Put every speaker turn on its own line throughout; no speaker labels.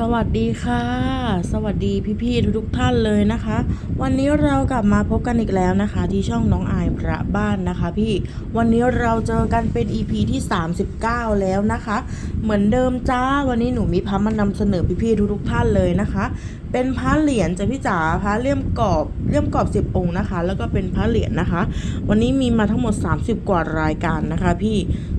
สวัสดีค่ะ สวัสดีพี่ๆทุกๆท่านเลยนะคะ วันนี้เรากลับมาพบกันอีกแล้วนะคะ ที่ช่องน้องอายพระบ้านนะคะ พี่วันนี้เราเจอกันเป็น EP ที่ 39 แล้วนะคะ เหมือนเดิมจ้าวันนี้หนูมีพระมานำเสนอพี่ๆทุกๆท่านเลยนะคะ เป็นพระเหรียญจ้ะพี่จ๋าพระเลี่ยมกรอบเลี่ยมกรอบ 10 องค์นะคะ แล้วก็เป็นพระเหรียญนะคะ วันนี้มีมาทั้งหมด 30 กว่ารายการนะคะ พี่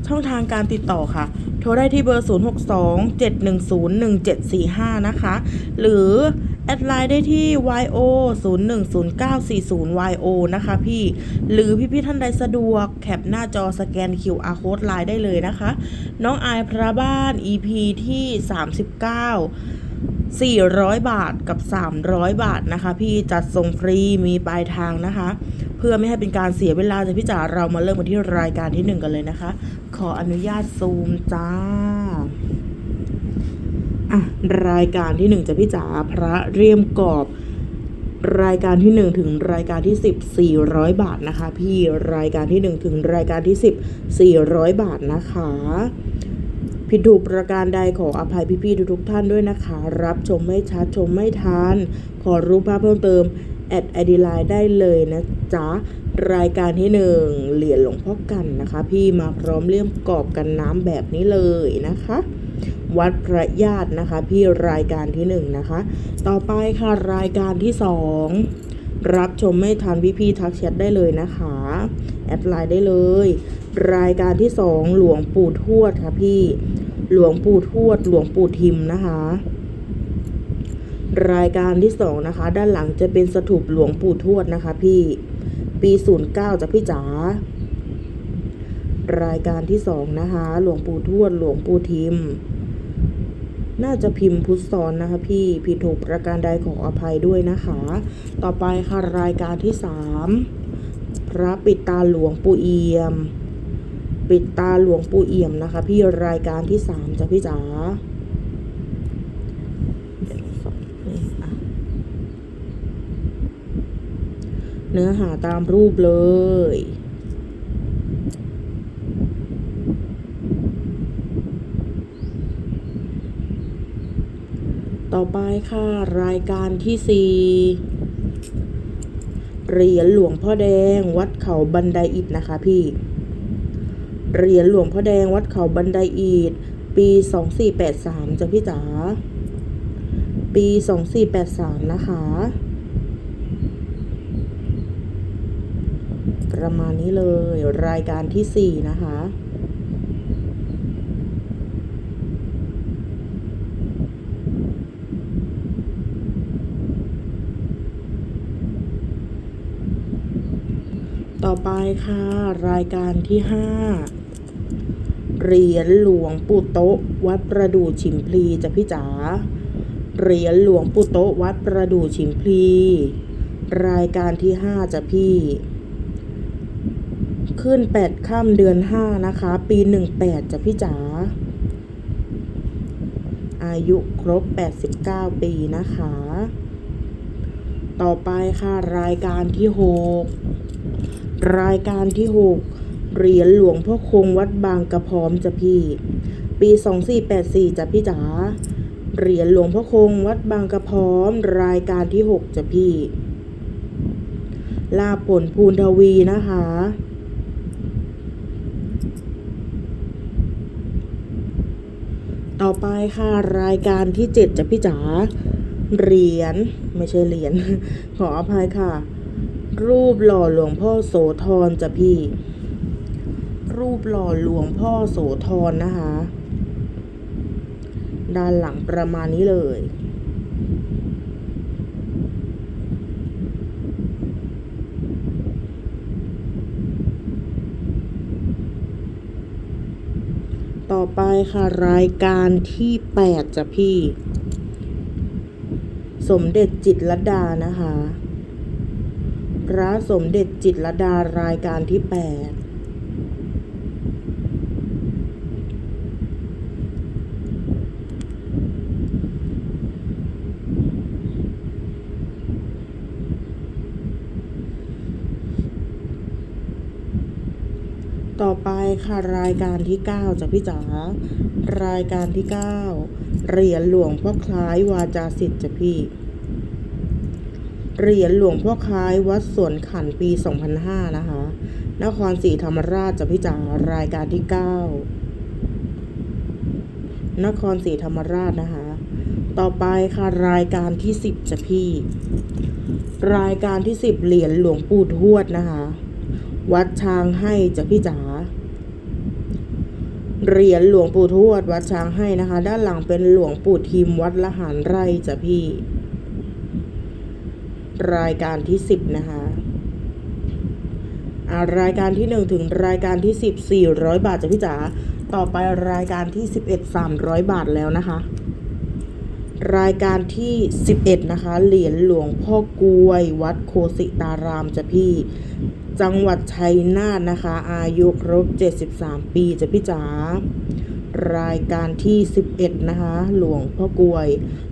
ช่องทางการติดต่อค่ะ โทรได้ที่เบอร์ 0627101745 นะคะ หรือแอดไลน์ได้ที่ yo 010940 yo นะคะพี่ หรือพี่ๆท่านใดสะดวกแคปหน้าจอสแกน QR code ไลน์ได้เลยนะคะ น้องอายพระบ้าน EP ที่ 39 400 บาทกับ 300 บาทนะคะ พี่จัดส่งฟรีมีปลายทางนะคะ เพื่อไม่ให้เป็นการเสียเวลาจะพี่จ๋าเรามาเริ่มกันที่รายการที่หนึ่งกันเลยนะคะ ขออนุญาตซูมจ้าอะรายการที่หนึ่งจะพี่จ๋าพระเรียมกรอบรายการที่หนึ่งถึงรายการที่สิบสี่ร้อยบาทนะคะ พี่รายการที่หนึ่งถึงรายการที่สิบสี่ร้อยบาทนะคะ ผิดถูกประการใดขออภัยพี่ๆทุกๆท่านด้วยนะคะ รับชมไม่ชัดชมไม่ทันขอรู้ภาพเพิ่มเติม แอดไอดีไลน์ได้เลยนะจ๊ะ รายการที่หนึ่งเหรียญหลวงพ่อกันนะคะ พี่มาพร้อมเลี่ยมกรอบกันน้ำแบบนี้เลยนะคะ วัดพระญาตินะคะ พี่รายการที่หนึ่งนะคะ ต่อไปค่ะรายการที่สองรับชมไม่ทันพี่ๆทักแชทได้เลยนะคะ แอดไลน์ได้เลย รายการที่สองหลวงปู่ทวดค่ะพี่ หลวงปู่ทวด หลวงปู่ทิมนะคะ รายการที่สองนะคะ ด้านหลังจะเป็นสถูปหลวงปู่ทวดนะคะ พี่ปีศูนย์เก้าจ้ะพี่จ๋ารายการที่สองนะคะ หลวงปู่ทวดหลวงปู่ทิม น่าจะพิมพ์พุทธซ้อนนะคะ พี่ผิดถูกประการใดขออภัยด้วยนะคะ ต่อไปค่ะรายการที่สามพระปิดตาหลวงปู่เอี่ยม ปิดตาหลวงปู่เอี่ยมนะคะ พี่รายการที่สามจ้ะพี่จ๋าเดี๋ยวสองนี่อะ เนื้อหาตามรูปเลย ต่อไปค่ะ รายการที่สี่เหรียญหลวงพ่อแดงวัดเขาบันไดอิฐนะคะพี่ เหรียญหลวงพ่อแดงวัดเขาบันไดอิฐปีสองสี่แปดสามจ้ะพี่จ๋า ปีสองสี่แปดสามนะคะ ประมาณนี้เลย รายการที่สี่นะคะ ต่อไปค่ะ รายการที่ห้าเหรียญหลวงปู่โต๊ะ วัดประดู่ฉิมพลีจ้ะพี่จ๋าเหรียญหลวงปู่โต๊ะ วัดประดู่ฉิมพลี รายการที่ห้าจ้ะพี่ ขึ้นแปดค่ำเดือนห้านะคะ ปีหนึ่งแปดจ้ะพี่จ๋า อายุครบ 89 ปีนะคะ ต่อไปค่ะรายการที่หกรายการที่หกเหรียญหลวงพ่อคงวัดบางกระพร้อมจ้ะพี่ ปีสองสี่แปดสี่จ้ะพี่จ๋า เหรียญหลวงพ่อคงวัดบางกระพร้อม รายการที่หกจ้ะพี่ลาผลภูนทวีนะคะ ต่อไปค่ะรายการที่เจ็ดจะพี่จ๋าเหรียญไม่ใช่เหรียญขออภัยค่ะ รูปหล่อหลวงพ่อโสธรจ้ะพี่ รูปหล่อหลวงพ่อโสธรนะคะ ด้านหลังประมาณนี้เลย ต่อไปค่ะรายการที่แปดจ้ะพี่ สมเด็จจิตรดานะคะ พระสมเด็จจิตรดารายการที่แปด ต่อไปค่ะรายการที่ 9จ้ะพี่จ๋ารายการที่ 9 เหรียญหลวงพ่อคล้ายวาจาสิทธิ์จ้ะพี่ เหรียญหลวงพ่อคล้ายวัดสวนขันปี 2005 นะคะ นครศรีธรรมราชจ้ะพี่จ๋ารายการที่ 9 นครศรีธรรมราชนะคะ ต่อไปค่ะรายการที่ 10จ้ะพี่ รายการที่ 10 เหรียญหลวงปู่ทวดนะคะวัดช้างให้จ้ะพี่จ๋า เหรียญหลวงปู่ทวดวัดช้างให้นะคะ ด้านหลังเป็นหลวงปู่ทิมวัดละหารไร่จ้ะพี่ รายการที่10นะคะอ่ารายการที่1ถึงรายการที่10 400บาทจ้ะพี่จ๋าต่อไปรายการที่11 300บาทแล้วนะคะ รายการที่11นะคะ เหรียญหลวงพ่อกลวย วัดโคสิตารามจ้ะพี่ จังหวัดชัยนาทนะคะ อายุครบ 73 ปีจ้ะพี่จ๋ารายการที่ 11 นะคะ หลวงพ่อกวย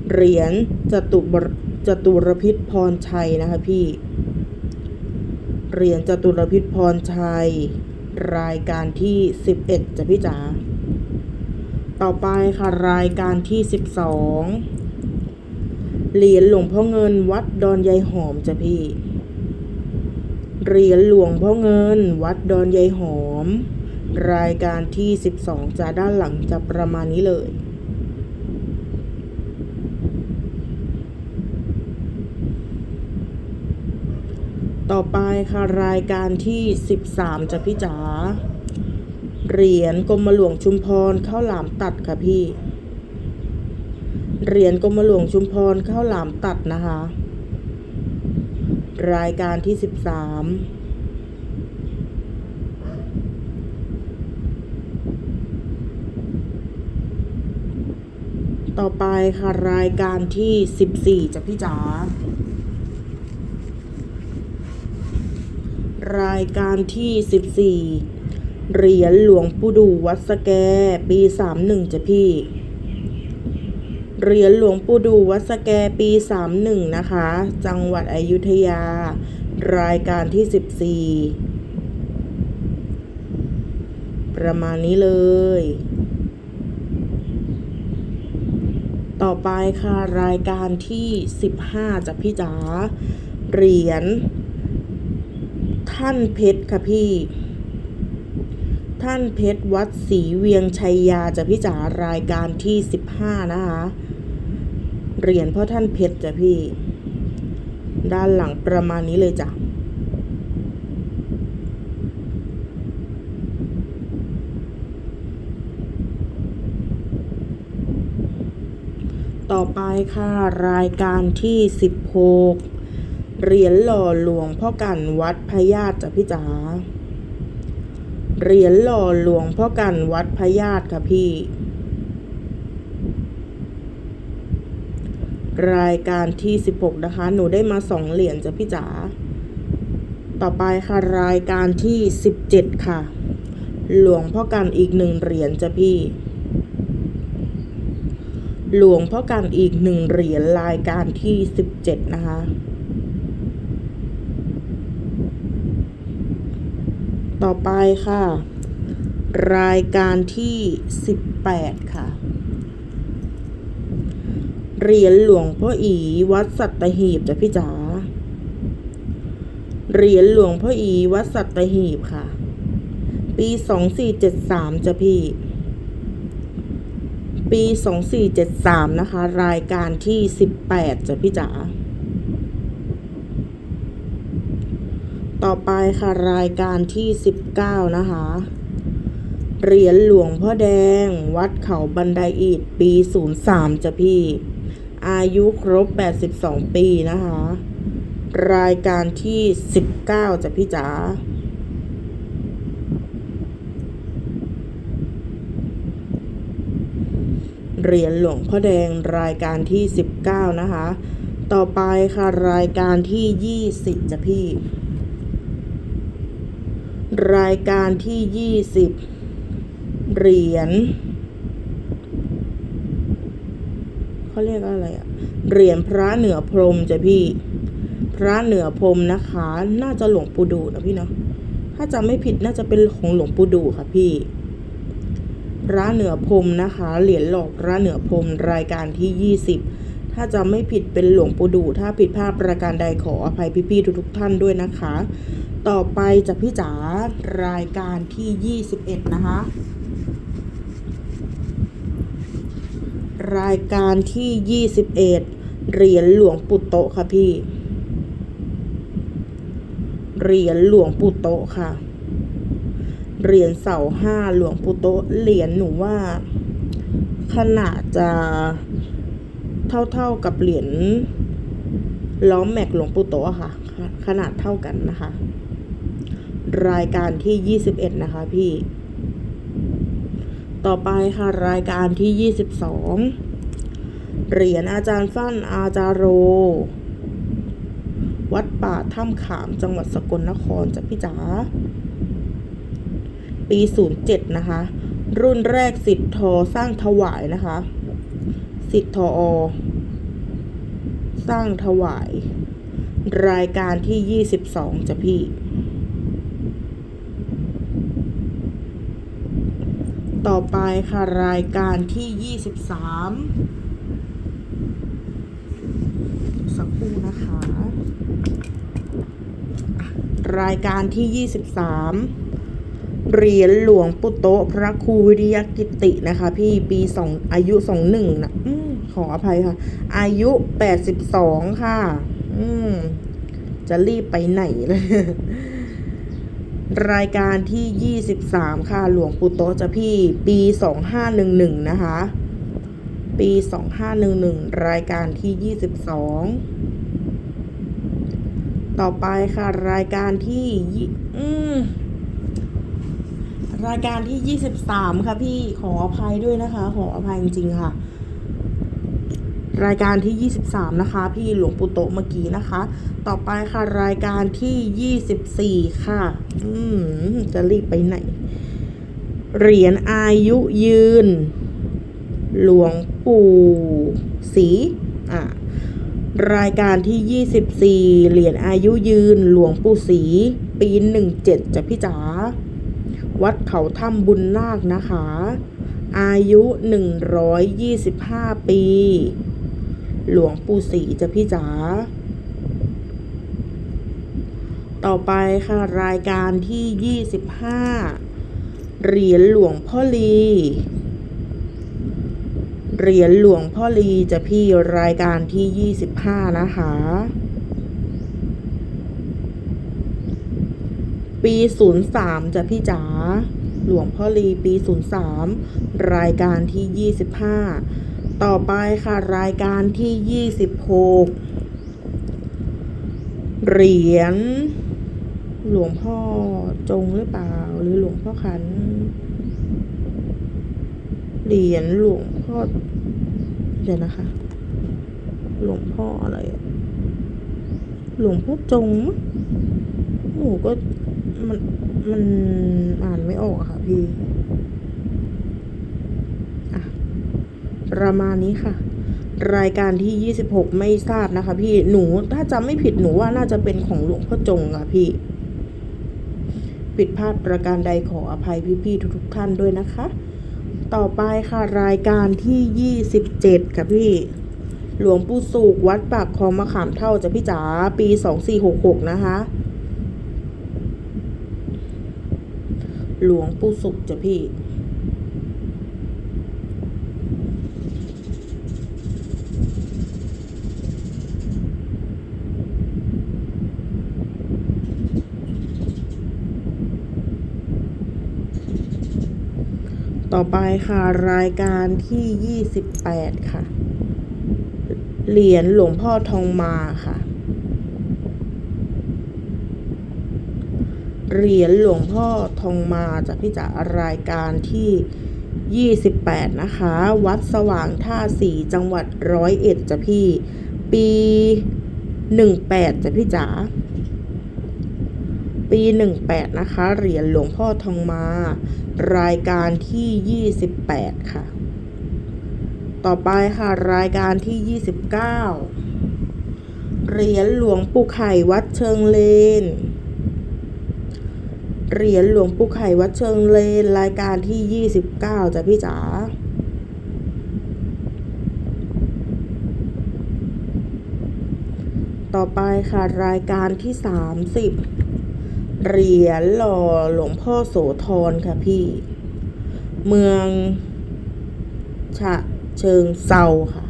เหรียญจตุบรจตุรพิษพรชัยนะคะพี่ เหรียญจตุรพิษพรชัย รายการที่ 11จ้ะพี่จ๋าต่อไปค่ะรายการที่ 12 เหรียญหลวงพ่อเงินวัดดอนยายหอมจ้ะพี่ เหรียญหลวงพ่อเงิน วัดดอนยายหอม รายการที่ 12จะด้านหลังจะประมาณนี้เลยต่อไปค่ะรายการที่ 13จะพี่จ๋า เหรียญกรมหลวงชุมพรข้าวหลามตัดค่ะพี่ เหรียญกรมหลวงชุมพรข้าวหลามตัดนะคะ รายการที่ 13ต่อไปค่ะ รายการที่ 14จ้ะพี่จ๋ารายการที่ 14 เหรียญหลวงปู่ดูวัดสแก ปี 31จ้ะพี่ เหรียญหลวงปู่ดูวัดสแกปี 31 นะคะ จังหวัดอยุธยา รายการที่ 14 ประมาณนี้เลย ต่อไปค่ะรายการที่ 15จ้ะพี่จ๋าเหรียญท่านเพชรค่ะพี่ท่านเพชรวัดศรีเวียงชัยยาจะพี่จ๋ารายการที่ 15 นะคะ เหรียญพ่อท่านเพชรจ้ะพี่ ด้านหลังประมาณนี้เลยจ้ะต่อไปค่ะ รายการที่ 16 เหรียญหล่อหลวงพ่อกันวัดพญาติจ้ะพี่จ๋าเหรียญหล่อหลวงพ่อกันวัดพญาติค่ะพี่ รายการที่ 16 นะคะ หนูได้มาสองเหรียญจ้ะพี่จ๋า ต่อไปค่ะรายการที่ 17 ค่ะ หลวงพ่อกันอีกหนึ่งเหรียญจ้ะพี่ หลวงพ่อกันอีกหนึ่งเหรียญรายการที่ 17 นะคะต่อไปค่ะ รายการที่ 18 ค่ะ เหรียญหลวงพ่ออีวัดสัตหีบจ้ะพี่จ๋าเหรียญหลวงพ่ออีวัดสัตหีบค่ะ ปี2473จ้ะพี่ ปี2473นะคะ รายการที่18จ้ะพี่จ๋าต่อไปค่ะรายการที่19นะคะเหรียญหลวงพ่อแดง วัดเขาบันไดอิฐปี 03จ้ะพี่ อายุครบ 82 ปีนะคะ รายการที่ 19จ้ะพี่จ๋าเหรียญหลวงพ่อแดงรายการที่ 19 นะคะ ต่อไปค่ะรายการที่ 20จ้ะพี่ รายการที่ 20 เหรียญ เขาเรียกอะไรอะเหรียญพระเหนือพรมจ้ะพี่ พระเหนือพรมนะคะ น่าจะหลวงปู่ดูนะพี่เนาะถ้าจำไม่ผิดน่าจะเป็นของหลวงปู่ดูค่ะพี่ พระเหนือพรมนะคะ เหรียญหลอกพระเหนือพรมรายการที่20ถ้าจำไม่ผิดเป็นหลวงปู่ดู ถ้าผิดพลาดประการใดขออภัยพี่ๆทุกๆท่านด้วยนะคะ ต่อไปจะพี่จ๋ารายการที่ 21 นะคะ รายการที่ 21 เหรียญหลวงปู่โตค่ะพี่ เหรียญหลวงปู่โตค่ะ เหรียญเสาห้าหลวงปู่โตเหรียญหนูว่า ขนาดจะเท่าๆกับเหรียญล้อมแม็กหลวงปู่โตะค่ะ ขนาดเท่ากันนะคะ รายการที่ 21 นะคะพี่ ต่อไปค่ะรายการที่ 22 เหรียญอาจารย์ฟั่นอาจารโร วัดป่าถ้ำขามจังหวัดสกลนครจ้ะพี่จ๋าปี 07 นะคะ รุ่นแรกสิทธ์ทอสร้างถวายนะคะ สิทธ์ทออสร้างถวาย รายการที่ 22จ้ะพี่ ต่อไปค่ะรายการที่ 23 สักครู่นะคะ รายการที่ 23 เหรียญหลวงปุโตะพระครูวิริยกิตินะคะ พี่ปีสองอายุสองหนึ่งนะอขออภัยค่ะ อายุแปดสิบสองค่ะ อืม จะรีบไปไหนเลย รายการที่ยี่สิบสามค่ะ หลวงปู่โตจะพี่ปีสองห้าหนึ่งหนึ่งนะคะ ปีสองห้าหนึ่งหนึ่งรายการที่ยี่สิบสองต่อไปค่ะ รายการที่ยี่อืมรายการที่ 23 ค่ะพี่ขออภัยด้วยนะคะ ขออภัยจริงๆค่ะ รายการที่ 23 นะคะ พี่หลวงปู่โตเมื่อกี้นะคะ ต่อไปค่ะรายการที่ 24 ค่ะ อืม จะรีบไปไหน เหรียญอายุยืน หลวงปู่ศรีอะรายการที่ 24 เหรียญอายุยืน หลวงปู่ศรีปี 17จ้ะพี่จ๋า วัดเขาถ้ำบุญนาคนะคะ อายุ 125 ปี หลวงปู่ศรีจะพี่จ๋า ต่อไปค่ะรายการที่ 25 เหรียญหลวงพ่อลี เหรียญหลวงพ่อลีจะพี่รายการที่ 25 นะคะ ปี 03 จะพี่จ๋าหลวงพ่อลีปี 03 รายการที่ 25 ต่อไปค่ะรายการที่ 26 เหรียญหลวงพ่อจงหรือเปล่า หรือหลวงพ่อขัน เหรียญหลวงพ่อ เดี๋ยวนะคะ หลวงพ่ออะไร หลวงพ่อจงหนูก็มันมันอ่านไม่ออกค่ะพี่ อะ ประมาณนี้ค่ะ รายการที่ 26 ไม่ทราบนะคะ พี่หนูถ้าจำไม่ผิดหนูว่าน่าจะเป็นของหลวงพ่อจงค่ะพี่ ผิดพลาดประการใดขออภัยพี่ๆทุกๆท่านด้วยนะคะ ต่อไปค่ะรายการที่ 27 ค่ะพี่หลวงปู่สุกวัดปากคลองมะขามเท่าจะพี่จ๋าปี2466นะคะ หลวงปู่สุกจะพี่ ต่อไปค่ะรายการที่ 28 ค่ะ เหรียญหลวงพ่อทองมาค่ะ เหรียญหลวงพ่อทองมาจากพี่จ๋ารายการที่ 28 นะคะ วัดสว่างท่าสีจังหวัดร้อยเอ็ดจ้ะพี่ ปี 18จ้ะพี่จ๋า ปี 18 นะคะ เหรียญหลวงพ่อทองมา รายการที่ 28 ค่ะ ต่อไปค่ะ รายการที่ 29 เหรียญหลวงปู่ไข่วัดเชิงเลน เหรียญหลวงปู่ไข่วัดเชิงเลน รายการที่ 29จ้ะพี่จ๋าต่อไปค่ะ รายการที่ 30 เหรียญหล่อหลวงพ่อโสธรค่ะพี่ เมือง ฉะเชิงเซาค่ะ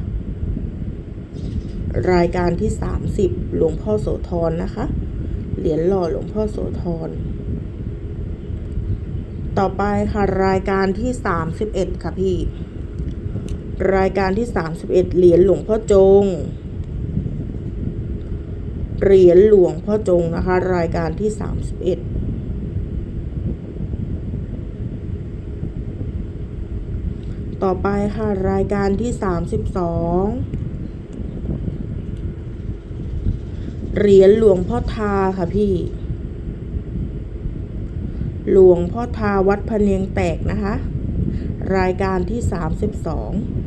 รายการที่30หลวงพ่อโสธรนะคะ เหรียญหล่อหลวงพ่อโสธร ต่อไปค่ะรายการที่31ค่ะพี่ รายการที่31เหรียญหลวงพ่อจง เหรียญหลวงพ่อจงนะคะ รายการที่ 31 ต่อไปค่ะ รายการที่ 32 เหรียญหลวงพ่อทาค่ะพี่ หลวงพ่อทาวัดพะเนียงแตกนะคะ รายการที่ 32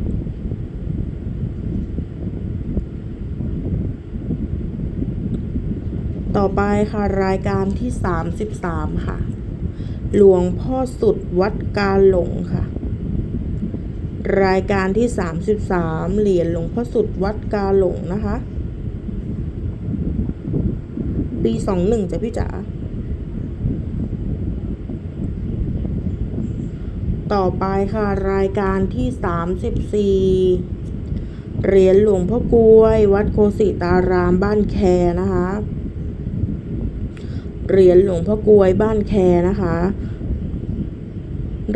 ต่อไปค่ะรายการที่ 33 ค่ะ หลวงพ่อสุดวัดกาหลงค่ะ รายการที่ 33 เหรียญหลวงพ่อสุดวัดกาหลงนะคะปีสองหนึ่งจ้ะพี่จ๋า ต่อไปค่ะรายการที่สามสิบสี่เหรียญหลวงพ่อกลวย วัดโคสิตารามบ้านแคนะคะ เหรียญหลวงพ่อกลวยบ้านแคนะคะ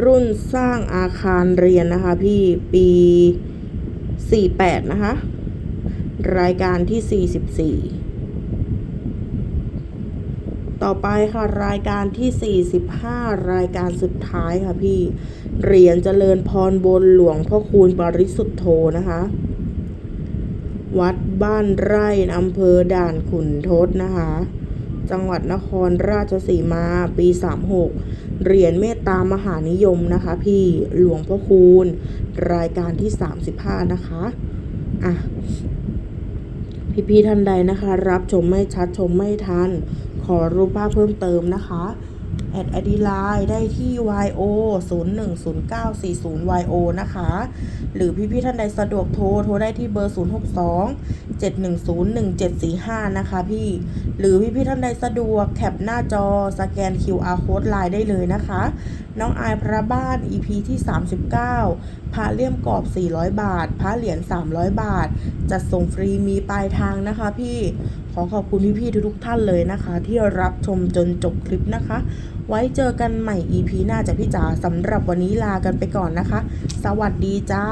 รุ่นสร้างอาคารเรียนนะคะ พี่ปีสี่แปดนะคะ รายการที่สี่สิบสี่ต่อไปค่ะรายการที่ 45 รายการสุดท้ายค่ะพี่ เหรียญเจริญพรบนหลวงพ่อคูณปริสุทธโธนะคะวัดบ้านไร่อำเภอด่านขุนทดนะคะ จังหวัดนครราชสีมาปี 36 เหรียญเมตตามหานิยมนะคะพี่หลวงพ่อคูณ รายการที่ 35 นะคะอะพี่ๆท่านใดนะคะ รับชมไม่ชัดชมไม่ทัน ขอรูปภาพเพิ่มเติมนะคะ แอดไอดีไลน์ได้ที่ yo 0 1 0 9 4 0 yo นะคะ หรือพี่ๆท่านใดสะดวกโทร โทรได้ที่เบอร์ 0 6 2 7 1 0 1 7 4 5 นะคะพี่ หรือพี่ๆท่านใดสะดวกแคปหน้าจอสแกน QR code ไลน์ได้เลยนะคะ น้องอายพระบ้าน EP ที่ 39 พระเลี่ยมกรอบ 400 บาท พระเหรียญ 300 บาท จัดส่งฟรีมีปลายทางนะคะพี่ขอขอบคุณพี่ๆทุกๆท่านเลยนะคะ ที่รับชมจนจบคลิปนะคะ ไว้เจอกันใหม่ EP หน้าจากพี่จ๋าสำหรับวันนี้ลากันไปก่อนนะคะ สวัสดีจ้า